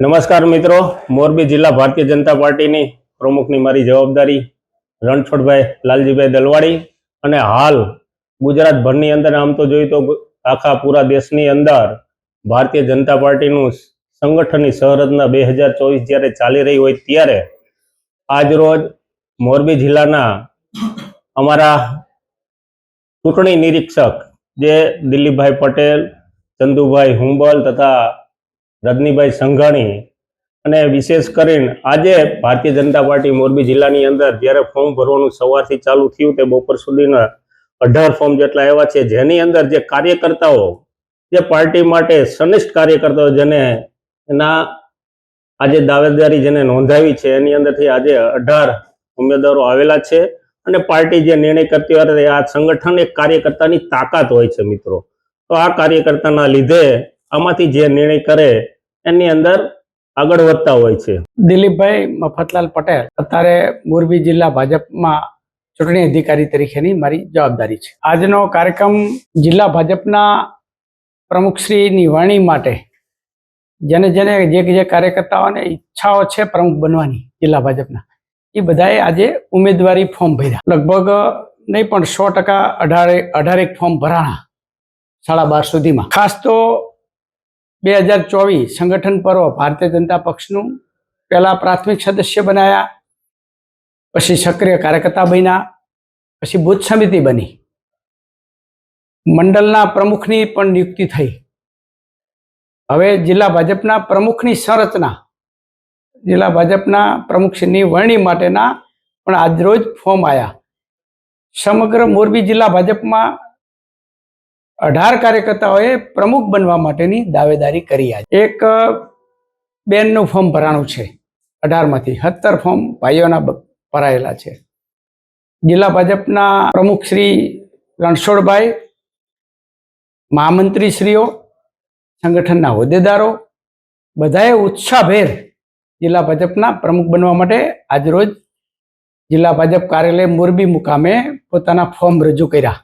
નમસ્કાર મિત્રો, મોરબી જિલ્લા ભારતીય જનતા પાર્ટીની પ્રમુખની મારી જવાબદારી રણછોડભાઈ લાલજીભાઈ દલવાડી અને હાલ ગુજરાતભરની અંદર આમ તો જોઈએ તો આખા પૂરા દેશની અંદર ભારતીય જનતા પાર્ટીનું સંગઠનની સરહદના બે હજાર ચોવીસ જ્યારે ચાલી રહી હોય ત્યારે આજરોજ મોરબી જિલ્લાના અમારા ચૂંટણી નિરીક્ષક જે દિલીપભાઈ પટેલ, ચંદુભાઈ હુંબલ તથા રજનીભાઈ સંઘાણી અને વિશેષ કરીને આજે ભારતીય જનતા પાર્ટી મોરબી જિલ્લાની અંદર જ્યારે ફોર્મ ભરવાનું સવારથી ચાલુ થયું તે બપોર સુધીના અઢાર ફોર્મ જેટલા એવા છે, જેની અંદર જે કાર્યકર્તાઓ, જે પાર્ટી માટે સનિષ્ઠ કાર્યકર્તાઓ જેને એના આજે દાવેદારી જેને નોંધાવી છે, એની અંદરથી આજે અઢાર ઉમેદવારો આવેલા છે અને પાર્ટી જે નિર્ણય કરતી હોય આ સંગઠન એક કાર્યકર્તાની તાકાત હોય છે મિત્રો. તો આ કાર્યકર્તાના લીધે આમાંથી જે નિર્ણય કરે એની અંદર આગળ વધતા હોય છે. દિલીપભાઈ મફતલાલ પટેલ અત્યારે મોરબી જિલ્લા ભાજપમાં ચૂંટણી અધિકારી તરીકેની મારી જવાબદારી છે. આજનો કાર્યક્રમ જિલ્લા ભાજપના પ્રમુખશ્રીની વાણી માટે જેને જેને જે જે કાર્યકર્તાઓને ઈચ્છાઓ છે પ્રમુખ બનવાની જિલ્લા ભાજપના, એ બધાએ આજે ઉમેદવારી ફોર્મ ભર્યા. લગભગ નહીં પણ સો ટકા અઢારે અઢારેક ફોર્મ ભરાણા સાડા બાર સુધીમાં. ખાસ તો બે હજાર ચોવીસ સંગઠન પર્વ ભારતીય જનતા પક્ષનું પહેલા પ્રાથમિક સદસ્ય બનાયા, પછી સક્રિય કાર્યકર્તા બન્યા, પછી બુથ સમિતિ બની. મંડળના પ્રમુખની પણ નિયુક્તિ થઈ. હવે જિલ્લા ભાજપના પ્રમુખની સંરચના. જિલ્લા ભાજપના પ્રમુખની વરણી માટેના પણ આજરોજ ફોર્મ આવ્યા સમગ્ર મોરબી જિલ્લા ભાજપમાં અઢાર કાર્યકર્તાઓએ પ્રમુખ બનવા માટેની દાવેદારી કરી આજે. એક બેનનું ફોર્મ ભરાણું છે. અઢારમાંથી સત્તર ફોર્મ ભાઈઓના ભરાયેલા છે. જિલ્લા ભાજપના પ્રમુખ શ્રી રણછોડભાઈ, મહામંત્રીશ્રીઓ, સંગઠનના હોદ્દેદારો, બધાએ ઉત્સાહભેર જિલ્લા ભાજપના પ્રમુખ બનવા માટે આજરોજ જિલ્લા ભાજપ કાર્યાલય મોરબી મુકામે પોતાના ફોર્મ રજૂ કર્યા.